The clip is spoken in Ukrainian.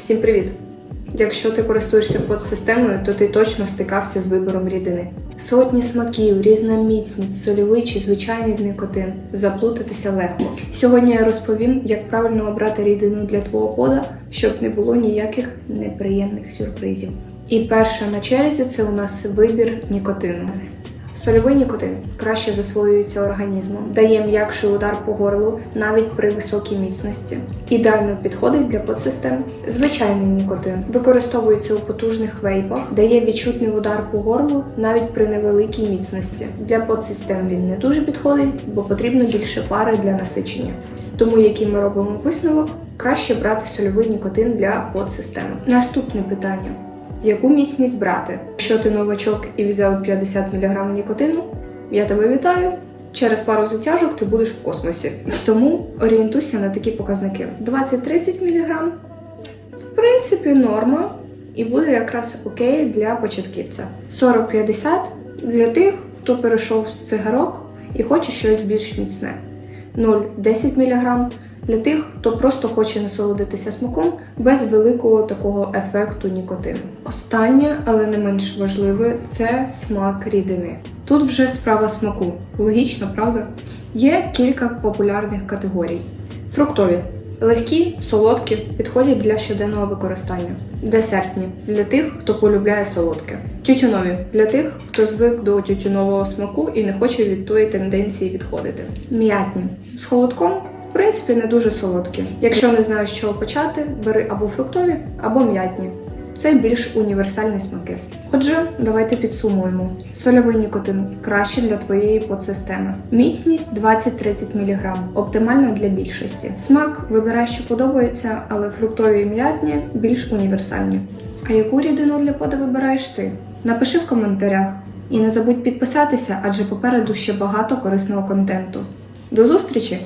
Всім привіт! Якщо ти користуєшся подсистемою, то ти точно стикався з вибором рідини. Сотні смаків, різна міцність, сольовий чи звичайний никотин. Заплутатися легко. Сьогодні я розповім, як правильно обрати рідину для твого пода, щоб не було ніяких неприємних сюрпризів. І перша на черзі це у нас вибір нікотину. Сольовий нікотин краще засвоюється організмом, дає м'якший удар по горлу навіть при високій міцності. Ідеально підходить для подсистем. Звичайний нікотин використовується у потужних вейпах, дає відчутний удар по горлу навіть при невеликій міцності. Для подсистем він не дуже підходить, бо потрібно більше пари для насичення. Тому, який ми робимо висновок, краще брати сольовий нікотин для подсистеми. Наступне питання. Яку міцність брати? Якщо ти новачок і взяв 50 мг нікотину, я тебе вітаю. Через пару затяжок ти будеш в космосі. Тому орієнтуйся на такі показники: 20-30 мг, в принципі, норма, і буде якраз окей для початківця. 40-50 для тих, хто перейшов з цигарок і хоче щось більш міцне. 0-10 мг для тих, хто просто хоче насолодитися смаком без великого такого ефекту нікотину. Останнє, але не менш важливе, це смак рідини. Тут вже справа смаку. Логічно, правда? Є кілька популярних категорій: фруктові. Легкі, солодкі підходять для щоденного використання. Десертні для тих, хто полюбляє солодке. Тютюнові для тих, хто звик до тютюнового смаку і не хоче від тої тенденції відходити. М'ятні з холодком в принципі, не дуже солодкі. Якщо не знаєш, з чого почати, бери або фруктові, або м'ятні. Це більш універсальні смаки. Отже, давайте підсумуємо. Сольовий нікотин краще для твоєї подсистеми. Міцність 20-30 мг, оптимальна для більшості. Смак вибирай, що подобається, але фруктові і м'ятні більш універсальні. А яку рідину для пода вибираєш ти? Напиши в коментарях. І не забудь підписатися, адже попереду ще багато корисного контенту. До зустрічі!